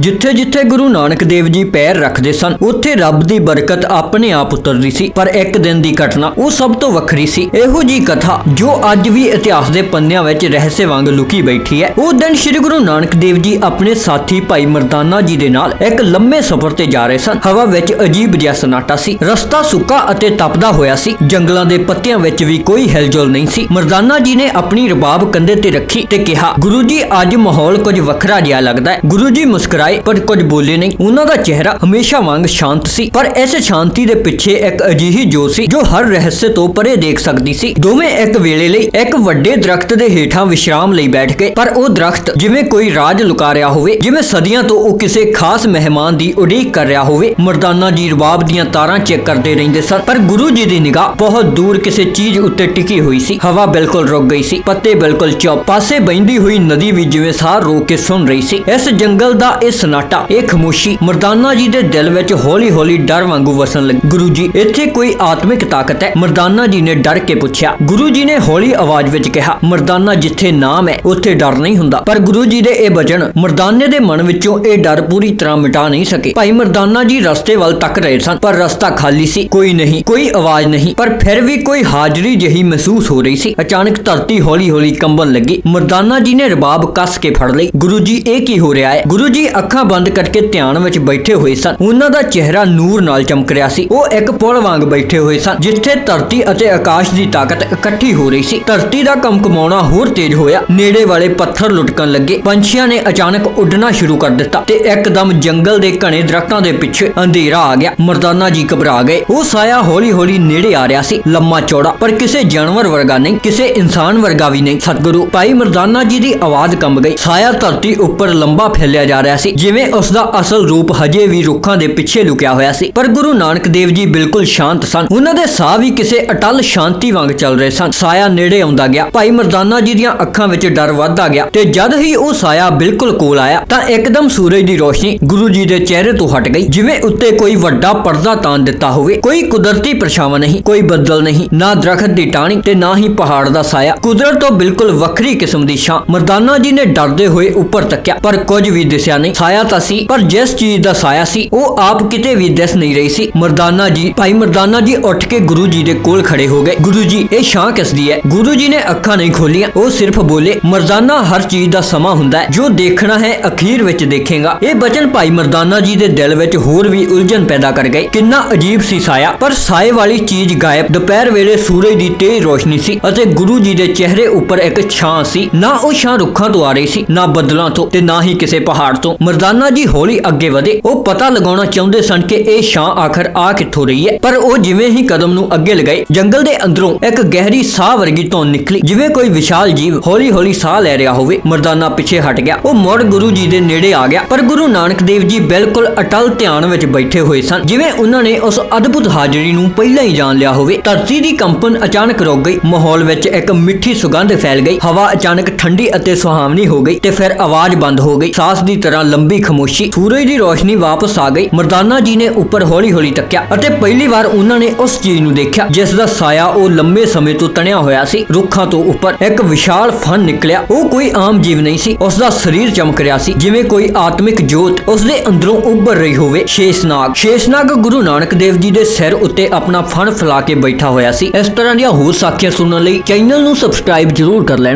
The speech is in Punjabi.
ਜਿੱਥੇ ਜਿੱਥੇ ਗੁਰੂ ਨਾਨਕ ਦੇਵ ਜੀ ਪੈਰ ਰੱਖਦੇ ਸਨ, ਉੱਥੇ ਰੱਬ ਦੀ ਬਰਕਤ ਆਪਣੇ ਆਪ ਉਤਰਦੀ ਸੀ, ਪਰ ਇੱਕ ਦਿਨ ਦੀ ਘਟਨਾ ਉਹ ਸਭ ਤੋਂ ਵੱਖਰੀ ਸੀ। ਇਹੋ ਜੀ ਕਥਾ ਜੋ ਅੱਜ ਵੀ ਇਤਿਹਾਸ ਦੇ ਪੰਨਿਆਂ ਵਿੱਚ ਰਹੱਸੇ ਵਾਂਗ ਲੁਕੀ ਬੈਠੀ ਹੈ। ਉਹ ਦਿਨ ਸ੍ਰੀ ਗੁਰੂ ਨਾਨਕ ਦੇਵ ਜੀ ਆਪਣੇ ਸਾਥੀ ਭਾਈ ਮਰਦਾਨਾ ਜੀ ਦੇ ਨਾਲ ਇੱਕ ਲੰਮੇ ਸਫ਼ਰ ਤੇ ਜਾ ਰਹੇ ਸਨ। ਹਵਾ ਵਿੱਚ ਅਜੀਬ ਜਿਹਾ ਸਨਾਟਾ ਸੀ। ਰਸਤਾ ਸੁੱਕਾ ਅਤੇ ਤਪਦਾ ਹੋਇਆ ਸੀ। ਜੰਗਲਾਂ ਦੇ ਪੱਤਿਆਂ ਵਿੱਚ ਵੀ ਕੋਈ ਹਿਲਜੁਲ ਨਹੀਂ ਸੀ। ਮਰਦਾਨਾ ਜੀ ਨੇ ਆਪਣੀ ਰਬਾਬ ਕੰਧੇ ਤੇ ਰੱਖੀ ਤੇ ਕਿਹਾ, ਗੁਰੂ ਜੀ, ਅੱਜ ਮਾਹੌਲ ਕੁਝ ਵੱਖਰਾ ਜਿਹਾ ਲੱਗਦਾ ਹੈ। ਗੁਰੂ ਜੀ ਮੁਸਕਰਾ ਮੁਸਕਰਾਏ ਪਰ ਕੁਝ ਬੋਲੇ ਨਹੀਂ। ਉਹਨਾਂ ਦਾ ਚਿਹਰਾ ਹਮੇਸ਼ਾ ਵਾਂਗ ਸ਼ਾਂਤ ਸੀ, ਪਰ ਇਸ ਸ਼ਾਂਤੀ ਦੇ ਪਿੱਛੇ ਇੱਕ ਅਜਿਹੀ ਜੋਤ ਸੀ, ਜੋ ਹਰ ਰਹੱਸੇ ਤੋਂ ਪਰੇ ਦੇਖ ਸਕਦੀ ਸੀ। ਦੋਵੇਂ ਇੱਕ ਵੇਲੇ ਲਈ ਇੱਕ ਵੱਡੇ ਦਰਖਤ ਦੇ ਹੇਠਾਂ ਵਿਸ਼ਰਾਮ ਲਈ ਬੈਠ ਗਏ, ਪਰ ਉਹ ਦਰਖਤ ਜਿਵੇਂ ਕੋਈ ਰਾਜ ਲੁਕਾ ਰਿਹਾ ਹੋਵੇ, ਜਿਵੇਂ ਸਦੀਆਂ ਤੋਂ ਉਹ ਕਿਸੇ ਖਾਸ ਮਹਿਮਾਨ ਦੀ ਉਡੀਕ ਕਰ ਰਿਹਾ ਹੋਵੇ, ਮਰਦਾਨਾ ਜੀ ਰਬਾਬ ਦੀਆਂ ਤਾਰਾਂ ਚੈੱਕ ਕਰਦੇ ਰਹਿੰਦੇ ਸਨ। ਪਰ ਗੁਰੂ ਜੀ ਦੀ ਨਿਗਾਹ ਬਹੁਤ ਦੂਰ ਕਿਸੇ ਚੀਜ਼ ਉੱਤੇ ਟਿਕੀ ਹੋਈ ਸੀ। ਹਵਾ ਬਿਲਕੁਲ ਰੁਕ ਗਈ ਸੀ, ਪੱਤੇ ਬਿਲਕੁਲ ਚੁੱਪ, ਪਾਸੇ ਬਹਿੰਦੀ ਹੋਈ ਨਦੀ ਵੀ ਜਿਵੇਂ ਸਾਹ ਰੋਕ ਕੇ ਸੁਣ ਰਹੀ ਸੀ। ਇਸ ਜੰਗਲ ਦਾ ਇਹ ਸਨਾਟਾ। ਇਹ ਖਮੋਸ਼ੀ ਮਰਦਾਨਾ ਜੀ ਦੇ ਦਿਲ ਵਿੱਚ ਹੌਲੀ-ਹੌਲੀ ਡਰ ਵਾਂਗੂ ਵਸਣ ਲੱਗੀ। ਗੁਰੂ ਜੀ, ਇੱਥੇ ਕੋਈ ਆਤਮਿਕ ਤਾਕਤ ਹੈ? ਮਰਦਾਨਾ ਜੀ ਨੇ ਡਰ ਕੇ ਪੁੱਛਿਆ। ਗੁਰੂ ਜੀ ਨੇ ਹੌਲੀ ਆਵਾਜ਼ ਵਿੱਚ ਕਿਹਾ, ਮਰਦਾਨਾ, ਜਿੱਥੇ ਨਾਮ ਹੈ, ਉੱਥੇ ਡਰ ਨਹੀਂ ਹੁੰਦਾ। ਪਰ ਗੁਰੂ ਜੀ ਦੇ ਇਹ ਬਚਨ ਮਰਦਾਨੇ ਦੇ ਮਨ ਵਿੱਚੋਂ ਇਹ ਡਰ ਪੂਰੀ ਤਰ੍ਹਾਂ ਮਿਟਾ ਨਹੀਂ ਸਕੇ। ਭਾਈ ਮਰਦਾਨਾ ਜੀ ਰਸਤੇ ਵੱਲ ਤੱਕ ਰਹੇ ਸਨ, ਪਰ ਰਸਤਾ ਖਾਲੀ ਸੀ। ਕੋਈ ਨਹੀਂ, ਕੋਈ ਆਵਾਜ਼ ਨਹੀਂ, ਪਰ ਫਿਰ ਵੀ ਕੋਈ ਹਾਜ਼ਰੀ ਜਿਹੀ ਮਹਿਸੂਸ ਹੋ ਰਹੀ ਸੀ। ਅਚਾਨਕ ਧਰਤੀ ਹੌਲੀ-ਹੌਲੀ ਕੰਬਣ ਲੱਗੀ। ਮਰਦਾਨਾ ਜੀ ਨੇ ਰਬਾਬ ਕੱਸ ਕੇ ਫੜ ਲਈ। ਗੁਰੂ ਜੀ, ਇਹ ਕੀ ਹੋ ਰਿਹਾ ਹੈ? ਗੁਰੂ ਜੀ ਅੱਖਾਂ ਬੰਦ ਕਰਕੇ ਧਿਆਨ ਵਿੱਚ ਬੈਠੇ ਹੋਏ ਸਨ। ਉਹਨਾਂ ਦਾ ਚਿਹਰਾ ਨੂਰ ਨਾਲ ਚਮਕ ਰਿਹਾ ਸੀ। ਉਹ ਇੱਕ ਪੁਲ ਵਾਂਗ ਬੈਠੇ ਹੋਏ ਸਨ, ਜਿੱਥੇ ਧਰਤੀ ਅਤੇ ਆਕਾਸ਼ ਦੀ ਤਾਕਤ ਇਕੱਠੀ ਹੋ ਰਹੀ ਸੀ। ਧਰਤੀ ਦਾ ਕੰਪਕਮਾਉਣਾ ਹੋਰ ਤੇਜ਼ ਹੋਇਆ। ਨੇੜੇ ਵਾਲੇ ਪੱਥਰ ਲੁਟਕਣ ਲੱਗੇ। ਪੰਛੀਆਂ ਨੇ ਅਚਾਨਕ ਉੱਡਣਾ ਸ਼ੁਰੂ ਕਰ ਦਿੱਤਾ ਤੇ ਇੱਕਦਮ ਜੰਗਲ ਦੇ ਘਣੇ ਦਰਖਤਾਂ ਦੇ ਪਿੱਛੇ ਅੰਧੇਰਾ ਆ ਗਿਆ। ਮਰਦਾਨਾ ਜੀ ਘਬਰਾ ਗਏ। ਉਹ ਸਾਇਆ ਹੌਲੀ-ਹੌਲੀ ਨੇੜੇ ਆ ਰਿਹਾ ਸੀ। ਲੰਮਾ ਚੌੜਾ, ਪਰ ਕਿਸੇ ਜਾਨਵਰ ਵਰਗਾ ਨਹੀਂ, ਕਿਸੇ ਇਨਸਾਨ ਵਰਗਾ ਵੀ ਨਹੀਂ। ਸਤਿਗੁਰੂ, ਭਾਈ ਮਰਦਾਨਾ ਜੀ ਦੀ ਆਵਾਜ਼ ਕੰਬ ਗਈ। ਸਾਇਆ ਧਰਤੀ ਉੱਪਰ ਲੰਬਾ ਫੈਲਿਆ ਜਾ ਰਿਹਾ ਸੀ। ਜਿਵੇਂ ਉਸ ਦਾ ਅਸਲ ਰੂਪ ਹਜੇ ਵੀ ਰੁੱਖਾਂ ਦੇ ਪਿੱਛੇ ਲੁਕਿਆ ਹੋਇਆ ਸੀ, ਪਰ ਗੁਰੂ ਨਾਨਕ ਦੇਵ ਜੀ ਬਿਲਕੁਲ ਸ਼ਾਂਤ ਸਨ। ਉਹਨਾਂ ਦੇ ਸਾਹ ਵੀ ਕਿਸੇ ਅਟਲ ਸ਼ਾਂਤੀ ਵਾਂਗ ਚੱਲ ਰਹੇ ਸਨ। ਸਾਇਆ ਨੇੜੇ ਆਉਂਦਾ ਗਿਆ। ਭਾਈ ਮਰਦਾਨਾ ਜੀ ਦੀਆਂ ਅੱਖਾਂ ਵਿੱਚ ਡਰ ਵੱਧਦਾ ਗਿਆ ਤੇ ਜਦ ਹੀ ਉਹ ਸਾਇਆ ਬਿਲਕੁਲ ਕੋਲ ਆਇਆ, ਤਾਂ ਇੱਕਦਮ ਸੂਰਜ ਦੀ ਰੋਸ਼ਨੀ ਗੁਰੂ ਜੀ ਦੇ ਚਿਹਰੇ ਤੋਂ ਹਟ ਗਈ। ਜਿਵੇਂ ਉੱਤੇ ਕੋਈ ਵੱਡਾ ਪਰਦਾ ਤਾਣ ਦਿੱਤਾ ਹੋਵੇ। ਕੋਈ ਕੁਦਰਤੀ ਪਰਛਾਵਾਂ ਨਹੀਂ, ਕੋਈ ਬੱਦਲ ਨਹੀਂ, ਨਾ ਦਰਖਤ ਦੀ ਟਾਹਣੀ ਤੇ ਨਾ ਹੀ ਪਹਾੜ ਦਾ ਸਾਇਆ। ਕੁਦਰਤ ਤੋਂ ਬਿਲਕੁਲ ਵੱਖਰੀ ਕਿਸਮ ਦੀ ਛਾਂ। ਮਰਦਾਨਾ ਜੀ ਨੇ ਡਰਦੇ ਹੋਏ ਉੱਪਰ ਤੱਕਿਆ, ਪਰ ਕੁਝ ਵੀ ਦਿਸਿਆ ਨਹੀਂ। ਸਾਇਆ ਤਾਂ ਸੀ, ਪਰ ਜਿਸ ਚੀਜ਼ ਦਾ ਸਾਇਆ ਸੀ, ਉਹ ਆਪ ਕਿਤੇ ਵੀ ਦਿਸ ਨਹੀਂ ਰਹੀ ਸੀ। ਮਰਦਾਨਾ ਜੀ, ਭਾਈ ਮਰਦਾਨਾ ਜੀ ਉੱਠ ਕੇ ਗੁਰੂ ਜੀ ਦੇ ਕੋਲ ਖੜੇ ਹੋ ਗਏ। ਗੁਰੂ ਜੀ, ਇਹ ਛਾਂ ਕਿਸਦੀ ਹੈ? ਗੁਰੂ ਜੀ ਨੇ ਅੱਖਾਂ ਨਹੀਂ ਖੋਲੀਆਂ। ਉਹ ਸਿਰਫ ਬੋਲੇ, ਮਰਦਾਨਾ ਹਰ ਚੀਜ਼ ਦਾ ਸਮਾਂ ਹੁੰਦਾ ਹੈ। ਜੋ ਦੇਖਣਾ ਹੈ, ਅਖੀਰ ਵਿੱਚ ਦੇਖੇਗਾ। ਇਹ ਬਚਨ ਭਾਈ ਮਰਦਾਨਾ ਜੀ ਦੇ ਦਿਲ ਵਿੱਚ ਹੋਰ ਵੀ ਉਲਝਣ ਪੈਦਾ ਕਰ ਗਏ। ਕਿੰਨਾ ਅਜੀਬ ਸੀ ਸਾਇਆ। ਪਰ ਸਾਏ ਵਾਲੀ ਚੀਜ਼ ਗਾਇਬ। ਦੁਪਹਿਰ ਵੇਲੇ ਸੂਰਜ ਦੀ ਤੇਜ਼ ਰੋਸ਼ਨੀ ਸੀ ਅਤੇ ਗੁਰੂ ਜੀ ਦੇ ਚਿਹਰੇ ਉੱਪਰ ਇੱਕ ਛਾਂ ਸੀ। ਨਾ ਉਹ ਛਾਂ ਰੁੱਖਾਂ ਤੋਂ ਆ ਰਹੀ ਸੀ, ਨਾ ਬੱਦਲਾਂ ਤੋਂ ਤੇ ਨਾ ਹੀ ਕਿਸੇ ਪਹਾੜ ਤੋਂ। ਮਰਦਾਨਾ ਜੀ ਹੌਲੀ ਅੱਗੇ ਵਧੇ। ਉਹ ਪਤਾ ਲਗਾਉਣਾ ਚਾਹੁੰਦੇ ਸਨ ਕਿ ਇਹ ਛਾਂ ਆਖਰ ਆ ਕਿੱਥੋਂ ਰਹੀ ਹੈ, ਪਰ ਉਹ ਜਿਵੇਂ ਹੀ ਕਦਮ ਨੂੰ ਅੱਗੇ ਲਗਾਏ, ਜੰਗਲ ਦੇ ਅੰਦਰੋਂ ਇੱਕ ਗਹਿਰੀ ਸਾਹ ਵਰਗੀ ਧੁਨ ਨਿਕਲੀ, ਜਿਵੇਂ ਕੋਈ ਵਿਸ਼ਾਲ ਜੀਵ ਹੌਲੀ-ਹੌਲੀ ਸਾਹ ਲੈ ਰਿਹਾ ਹੋਵੇ। ਮਰਦਾਨਾ ਪਿੱਛੇ ਹਟ ਗਿਆ। ਉਹ ਮੁੜ ਗੁਰੂ ਜੀ ਦੇ ਨੇੜੇ ਆ ਗਿਆ, ਪਰ ਗੁਰੂ ਨਾਨਕ ਦੇਵ ਜੀ ਬਿਲਕੁਲ ਅਟਲ ਧਿਆਨ ਵਿੱਚ ਬੈਠੇ ਹੋਏ ਸਨ। ਜਿਵੇਂ ਉਹਨਾਂ ਨੇ ਉਸ ਅਦਭੁਤ ਹਾਜ਼ਰੀ ਨੂੰ ਪਹਿਲਾਂ ਹੀ ਜਾਣ ਲਿਆ ਹੋਵੇ। ਧਰਤੀ ਦੀ ਕੰਪਨ ਅਚਾਨਕ ਰੁਕ ਗਈ। ਮਾਹੌਲ ਵਿੱਚ ਇੱਕ ਮਿੱਠੀ ਸੁਗੰਧ ਫੈਲ ਗਈ। ਹਵਾ ਅਚਾਨਕ ਠੰਡੀ ਅਤੇ ਸੁਹਾਵਣੀ ਹੋ ਗਈ ਤੇ ਫਿਰ ਆਵਾਜ਼ ਬੰਦ ਹੋ ਗਈ। ਸਾਸ ਦੀ ਤਰ੍ਹਾਂ ਲੰਬੀ ਖਮੋਸ਼ੀ ਸੂਰਜ ਦੀ ਰੋਸ਼ਨੀ ਵਾਪਸ ਆ ਗਈ। ਮਰਦਾਨਾ ਜੀ ਨੇ ਉੱਪਰ ਹੌਲੀ-ਹੌਲੀ ਤੱਕਿਆ ਅਤੇ ਪਹਿਲੀ ਵਾਰ ਉਹਨਾਂ ਨੇ ਉਸ ਚੀਜ਼ ਨੂੰ ਦੇਖਿਆ, ਜਿਸ ਦਾ ਸਾਇਆ ਉਹ ਲੰਮੇ ਸਮੇਂ ਤੋਂ ਤਣਿਆ ਹੋਇਆ ਸੀ, ਰੁੱਖਾਂ ਤੋਂ ਉੱਪਰ। ਇੱਕ ਵਿਸ਼ਾਲ ਫਨ ਨਿਕਲਿਆ। ਉਹ ਕੋਈ ਆਮ ਜੀਵ ਨਹੀਂ ਸੀ। ਉਸ ਦਾ ਸਰੀਰ ਚਮਕ ਰਿਹਾ ਸੀ, ਜਿਵੇਂ ਕੋਈ ਆਤਮਿਕ ਜੋਤ। ਉਸ ਦੇ ਅੰਦਰੋਂ ਉੱਭਰ ਰਹੀ ਹੋਵੇ ਸ਼ੇਸ਼ਨਾਗ। ਸ਼ੇਸ਼ਨਾਗ ਗੁਰੂ ਨਾਨਕ ਦੇਵ ਜੀ ਦੇ ਸਿਰ ਉੱਤੇ ਆਪਣਾ ਫਣ ਫੈਲਾ ਕੇ ਬੈਠਾ ਹੋਇਆ ਸੀ। ਇਸ ਤਰ੍ਹਾਂ ਦੀਆਂ ਹੋਰ ਸਾਖੀਆਂ ਸੁਣਨ ਲਈ ਚੈਨਲ ਨੂੰ ਸਬਸਕ੍ਰਾਈਬ ਜ਼ਰੂਰ ਕਰ ਲੈਣਾ।